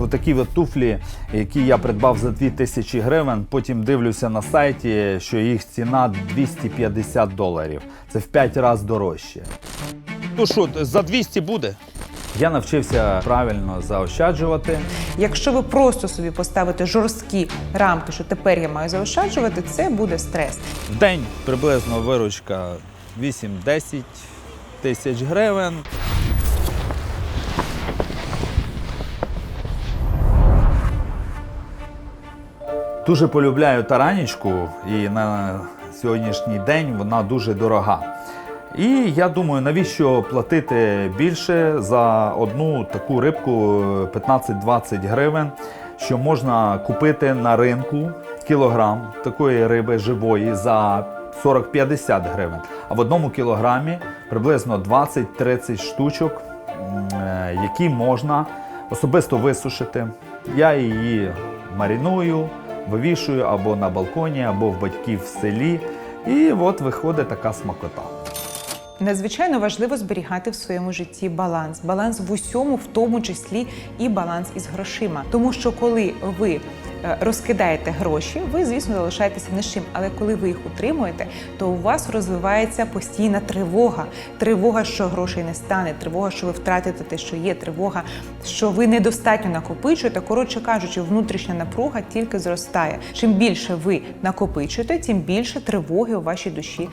отакі от туфлі, які я придбав за 2000 гривень. Потім дивлюся на сайті, що їх ціна 250 доларів. Це в 5 разів дорожче. Ну що, за 200 буде? Я навчився правильно заощаджувати. Якщо ви просто собі поставите жорсткі рамки, що тепер я маю заощаджувати, це буде стрес. В день приблизно виручка 8-10 тисяч гривень. Дуже полюбляю таранічку, і на сьогоднішній день вона дуже дорога. І я думаю, навіщо платити більше за одну таку рибку 15-20 гривень, що можна купити на ринку кілограм такої риби живої за 40-50 гривень. А в одному кілограмі приблизно 20-30 штучок, е, які можна особисто висушити. Я її маріную, вивішую або на балконі, або в батьків в селі. І от виходить така смакота. Надзвичайно важливо зберігати в своєму житті баланс. Баланс в усьому, в тому числі і баланс із грошима. Тому що коли ви розкидаєте гроші, ви, звісно, залишаєтеся не чим. Але коли ви їх утримуєте, то у вас розвивається постійна тривога. Тривога, що грошей не стане, тривога, що ви втратите те, що є, тривога, що ви недостатньо накопичуєте. Коротше кажучи, внутрішня напруга тільки зростає. Чим більше ви накопичуєте, тим більше тривоги у вашій душі.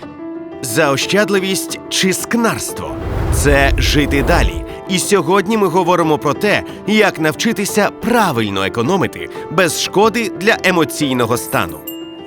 Заощадливість чи скнарство це жити далі. І сьогодні ми говоримо про те, як навчитися правильно економити без шкоди для емоційного стану.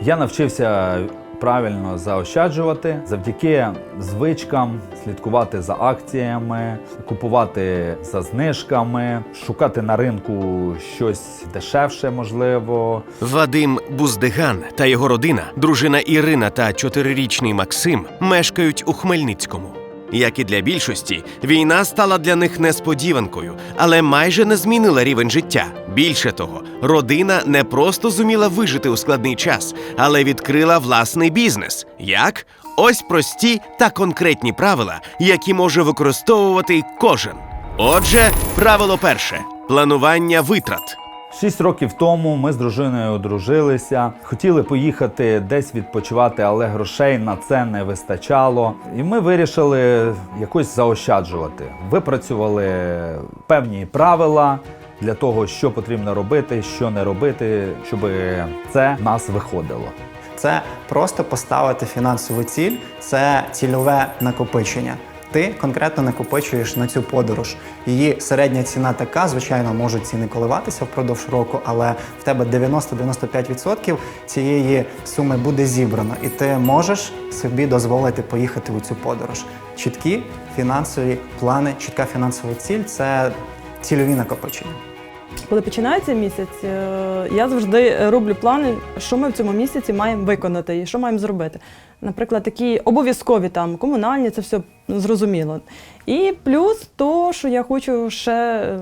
Я навчився правильно заощаджувати завдяки звичкам, слідкувати за акціями, купувати за знижками, шукати на ринку щось дешевше, можливо. Вадим Буздиган та його родина, дружина Ірина та чотирирічний Максим, мешкають у Хмельницькому. Як і для більшості, війна стала для них несподіванкою, але майже не змінила рівень життя. Більше того, родина не просто зуміла вижити у складний час, але відкрила власний бізнес. Як? Ось прості та конкретні правила, які може використовувати кожен. Отже, правило перше планування витрат. Шість років тому ми з дружиною одружилися, хотіли поїхати десь відпочивати, але грошей на це не вистачало. І ми вирішили якось заощаджувати. Випрацювали певні правила для того, що потрібно робити, що не робити, щоб це в нас виходило. Це просто поставити фінансову ціль, це цільове накопичення. Ти конкретно накопичуєш на цю подорож. Її середня ціна така, звичайно, можуть ціни коливатися впродовж року, але в тебе 90-95% цієї суми буде зібрано, і ти можеш собі дозволити поїхати у цю подорож. Чіткі фінансові плани, чітка фінансова ціль це цільові накопичення. Коли починається місяць, е, я завжди роблю плани, що ми в цьому місяці маємо виконати і що маємо зробити. Наприклад, такі обов'язкові там комунальні, це все зрозуміло. І плюс то, що я хочу ще е,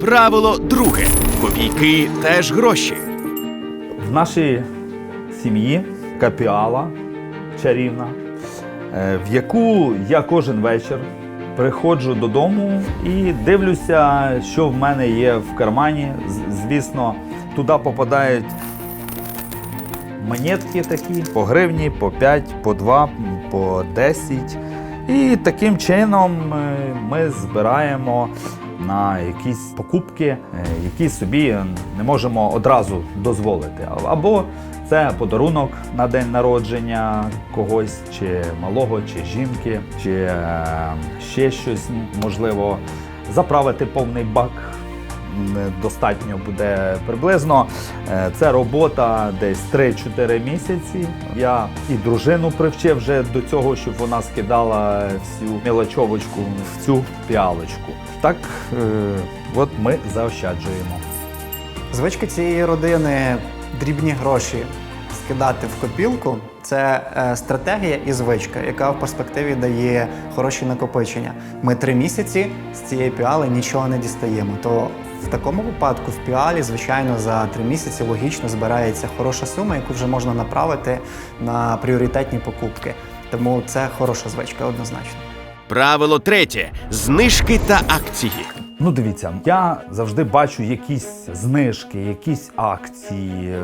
Правило друге: копійки теж гроші. В нашій сім'ї капіала чарівна, е, в яку я кожен вечір приходжу додому і дивлюся, що в мене є в кармані. Звісно, туди попадають монетки такі по гривні, по 5, по 2, по 10. І таким чином е, ми збираємо на якісь покупки, е, які собі не можемо одразу дозволити. Або це подарунок на день народження когось, чи малого, чи жінки, чи е, ще щось можливо заправити повний бак достатньо буде приблизно. Е, Це робота десь 3-4 місяці. Я і дружину привчив вже до цього, щоб вона скидала всю мілочовочку в цю піалочку. Так, е, от ми заощаджуємо. Звичка цієї родини дрібні гроші скидати в копілку це е, стратегія і звичка, яка в перспективі дає хороші накопичення. Ми три місяці з цієї піали нічого не дістаємо. То в такому випадку в піалі, звичайно, за три місяці логічно збирається хороша сума, яку вже можна направити на пріоритетні покупки. Тому це хороша звичка однозначно. Правило третє знижки та акції. Ну, дивіться, я завжди бачу якісь знижки, якісь акції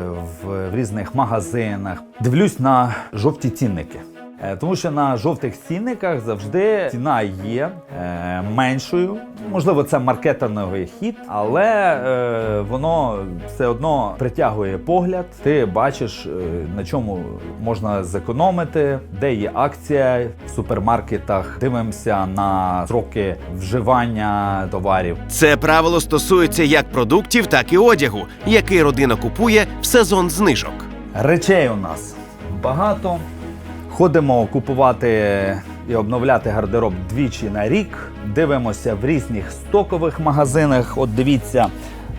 в, різних магазинах. Дивлюсь на жовті цінники. Е, Тому що на жовтих цінниках завжди ціна є е, меншою. Можливо, це маркетинговий хід, але е, воно все одно притягує погляд. Ти бачиш, на чому можна зекономити, де є акція в супермаркетах. Дивимося на сроки вживання товарів. Це правило стосується як продуктів, так і одягу, який родина купує в сезон знижок. Речей у нас багато. Ходимо купувати і обновляти гардероб двічі на рік. Дивимося в різних стокових магазинах. От дивіться,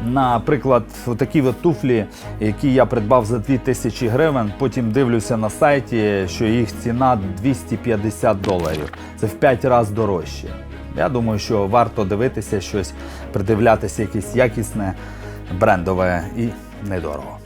наприклад, такі от туфлі, які я придбав за 2000 гривень. Потім дивлюся на сайті, що їх ціна 250 доларів. Це в 5 разів дорожче. Я думаю, що варто дивитися щось, придивлятися якесь якісне, брендове і недорого.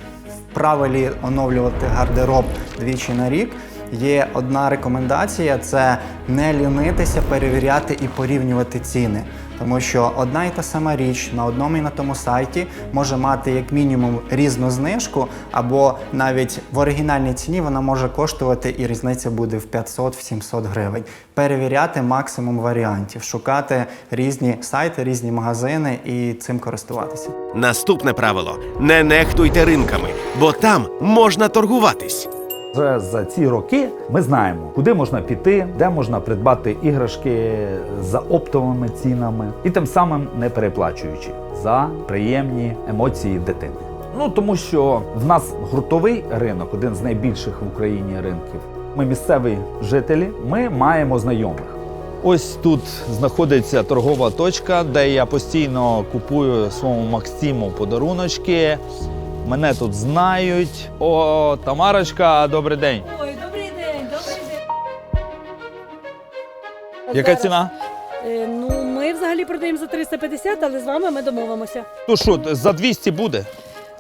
Правилі оновлювати гардероб двічі на рік. Є одна рекомендація: це не лінитися, перевіряти і порівнювати ціни. Тому що одна і та сама річ на одному і на тому сайті може мати як мінімум різну знижку, або навіть в оригінальній ціні вона може коштувати і різниця буде в 500-700 гривень. Перевіряти максимум варіантів, шукати різні сайти, різні магазини і цим користуватися. Наступне правило: не нехтуйте ринками, бо там можна торгуватись. Вже за ці роки ми знаємо, куди можна піти, де можна придбати іграшки за оптовими цінами і тим самим не переплачуючи за приємні емоції дитини. Ну тому що в нас гуртовий ринок, один з найбільших в Україні ринків. Ми місцеві жителі, ми маємо знайомих. Ось тут знаходиться торгова точка, де я постійно купую своєму Максиму подаруночки. Мене тут знають. О, Тамарочка, добрий день. Ой, добрий день, добрий день. Яка ціна? Е, ну, ми взагалі продаємо за 350, але з вами ми домовимося. Ну що, за 200 буде?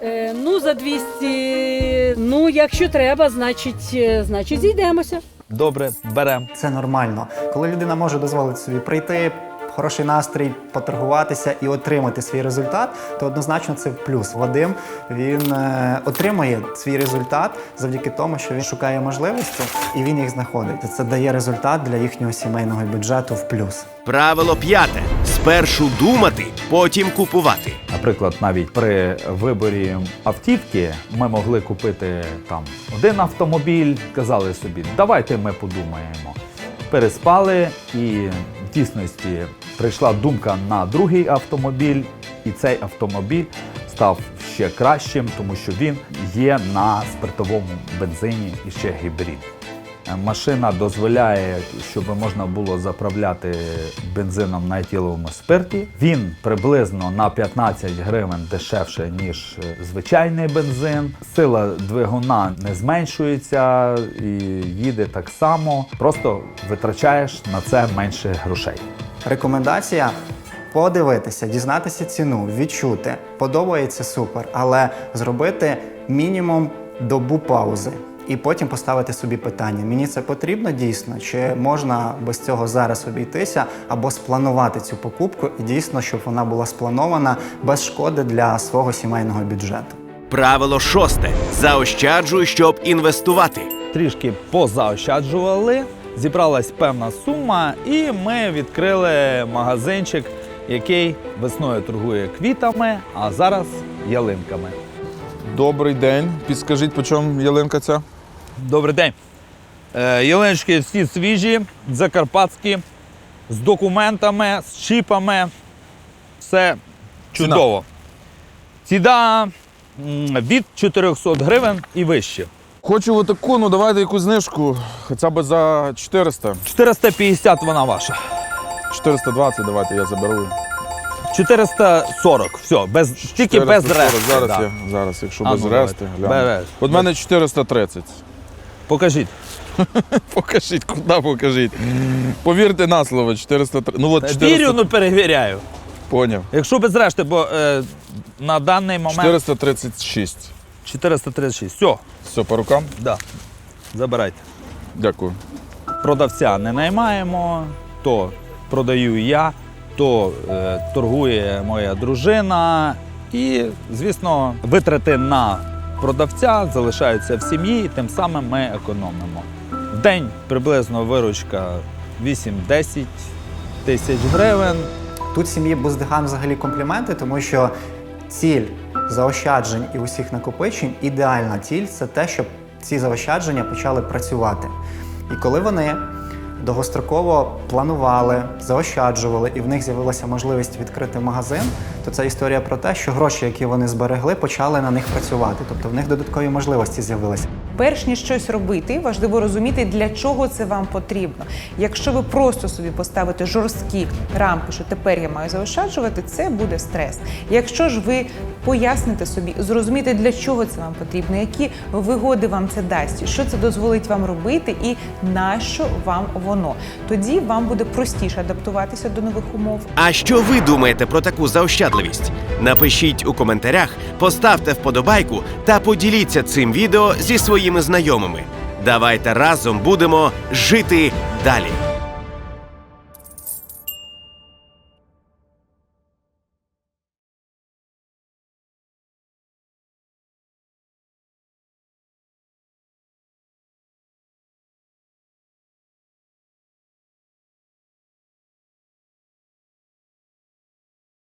Е, ну, за 200, ну, якщо треба, значить, е, значить зійдемося. Добре, берем. Це нормально. Коли людина може дозволити собі прийти, хороший настрій, поторгуватися і отримати свій результат, то однозначно це плюс. Вадим він е, отримує свій результат завдяки тому, що він шукає можливості і він їх знаходить. Це дає результат для їхнього сімейного бюджету в плюс. Правило п'яте: спершу думати, потім купувати. Наприклад, навіть при виборі автівки ми могли купити там один автомобіль, казали собі, давайте ми подумаємо. Переспали, і в дійсності прийшла думка на другий автомобіль, і цей автомобіль став ще кращим, тому що він є на спиртовому бензині і ще гібрид. Е, Машина дозволяє, щоб можна було заправляти бензином на етиловому спирті. Він приблизно на 15 гривень дешевше, ніж е, звичайний бензин. Сила двигуна не зменшується і їде так само. Просто витрачаєш на це менше грошей. Рекомендація подивитися, дізнатися ціну, відчути. Подобається супер, але зробити мінімум добу паузи. І потім поставити собі питання: мені це потрібно дійсно, чи можна без цього зараз обійтися, або спланувати цю покупку і дійсно, щоб вона була спланована без шкоди для свого сімейного бюджету. Правило шосте: заощаджуй, щоб інвестувати. Трішки позаощаджували, зібралась певна сума, і ми відкрили магазинчик, який весною торгує квітами, а зараз ялинками. Добрий день. Підскажіть, по чому ялинка ця? Добрий день. Е, ялиночки всі свіжі, закарпатські, з документами, з чіпами. Все чудово. Ціна від 400 гривень і вище. Хочу отаку, ну давайте якусь знижку, хоча б за 400. 450 вона ваша. 420 давайте я заберу. 440. Все, без, тільки без 440. решти. Зараз, да. я, зараз, якщо А, без ну, решти. давайте. гляну. Без решти. От в мене 430. Покажіть. Покажіть, куди покажіть. Повірте на слово, 430. Ну от 400... Вірю, ну перевіряю. Поняв. Якщо без решти, бо е, на даний момент 436. 436. Все, Все, по рукам? да. забирайте. Дякую. Продавця не наймаємо, то продаю я, то е, торгує моя дружина. І, звісно, витрати на продавця залишаються в сім'ї, і тим самим ми економимо. В день приблизно виручка 8-10 тисяч гривень. Тут сім'ї Буздиган взагалі компліменти, тому що ціль заощаджень і усіх накопичень, ідеальна ціль це те, щоб ці заощадження почали працювати. І коли вони довгостроково планували, заощаджували, і в них з'явилася можливість відкрити магазин, то це історія про те, що гроші, які вони зберегли, почали на них працювати. Тобто в них додаткові можливості з'явилися. Перш ніж щось робити, важливо розуміти, для чого це вам потрібно. Якщо ви просто собі поставите жорсткі рамки, що тепер я маю заощаджувати, це буде стрес. Якщо ж ви поясните собі, зрозумієте, для чого це вам потрібно, які вигоди вам це дасть, що це дозволить вам робити і на що вам воно, тоді вам буде простіше адаптуватися до нових умов. А що ви думаєте про таку заощадливість? Напишіть у коментарях, поставте вподобайку та поділіться цим відео зі своїми знайомими. Давайте разом будемо жити далі.